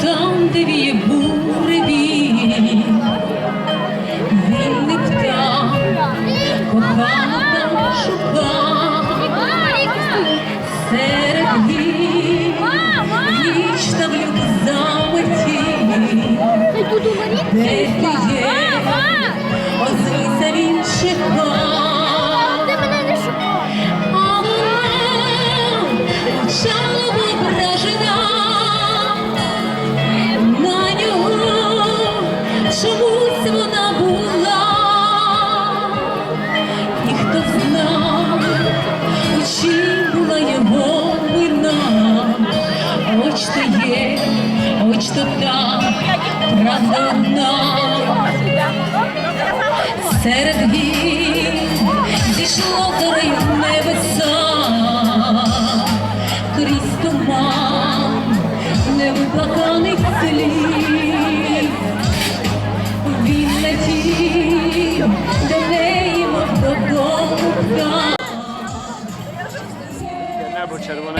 Там, де віє буреві, він не птах, кохана шукав серед гір, вічна в люб заметі, де ти є. Правда одна. Серед гір зійшло до раю небеса, крізь туман невиплаканих слів. Він летів до неї, мов додому. Небо червоне.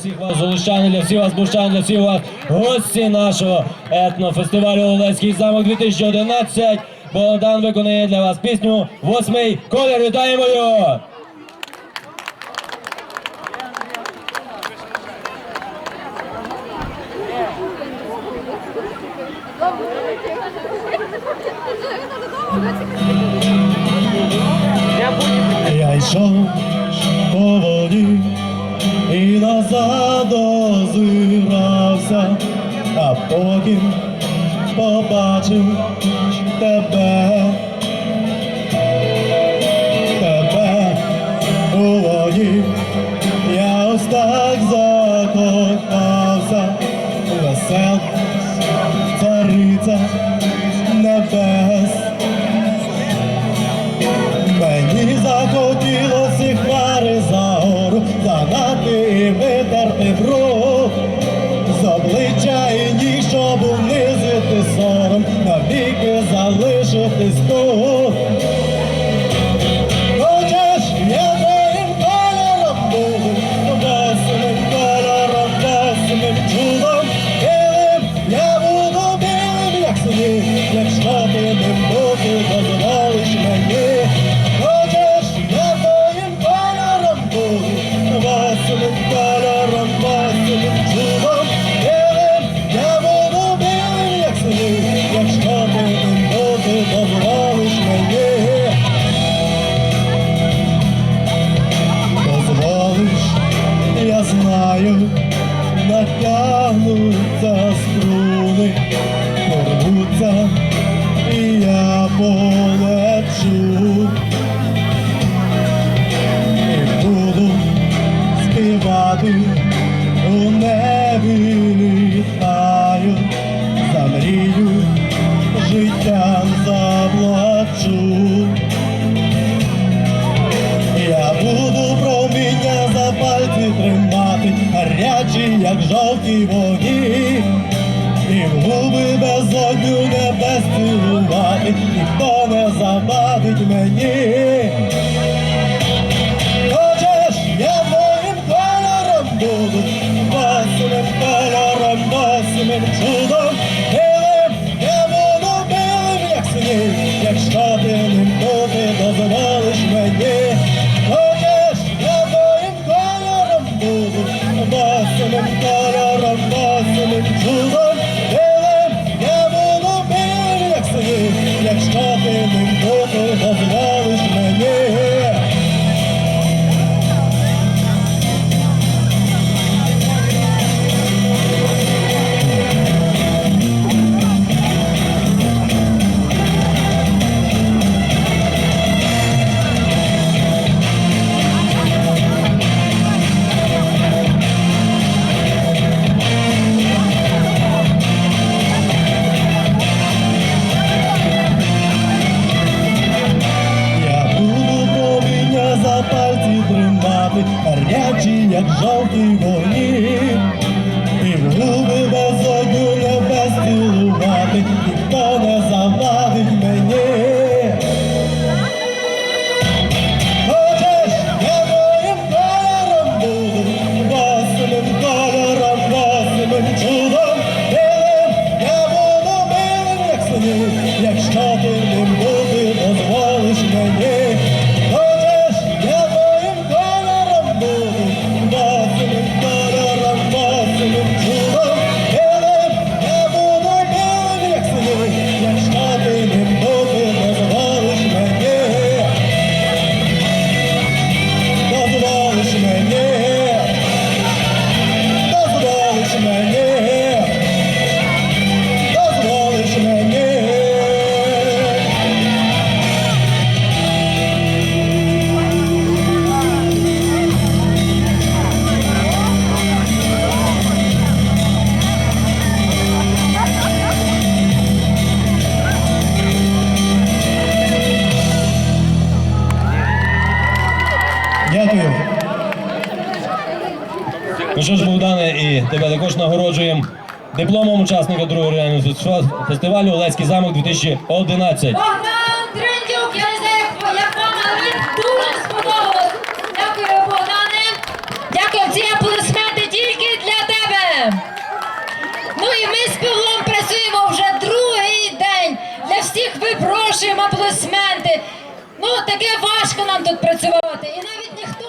Всіх вас, золочани, для всіх вас бущан, для всіх вас гості нашого етнофестивалю Олеський замок 2011. Богдан виконує для вас пісню Восьмий колір. Вітаємо його! Я йшов а потім побачив тебе, тебе у воді. Я ось так закохався, весел цариця знаю, натягнуться струни, порвуться, і я полечу. І буду співати у небі літаю, замрію, життям заплачу. Я буду про мене за пальці тримати очі, як жовті вогні, і в губи без огню не без цілувати, ніхто не завадить мені. очі, як жовтий воні, і в губи. тебе також нагороджуємо дипломом учасника другого реального фестивалю Олеський замок 2011. Оксандриндюк, я знаю, як мама від дуже сподобання. Дякую, Богдане. Дякую ці аплисменти тільки для тебе. Ну і ми з пилом працюємо вже другий день. Для всіх Випрошуємо аплодисменти. Ну таке важко нам тут працювати, і навіть ніхто.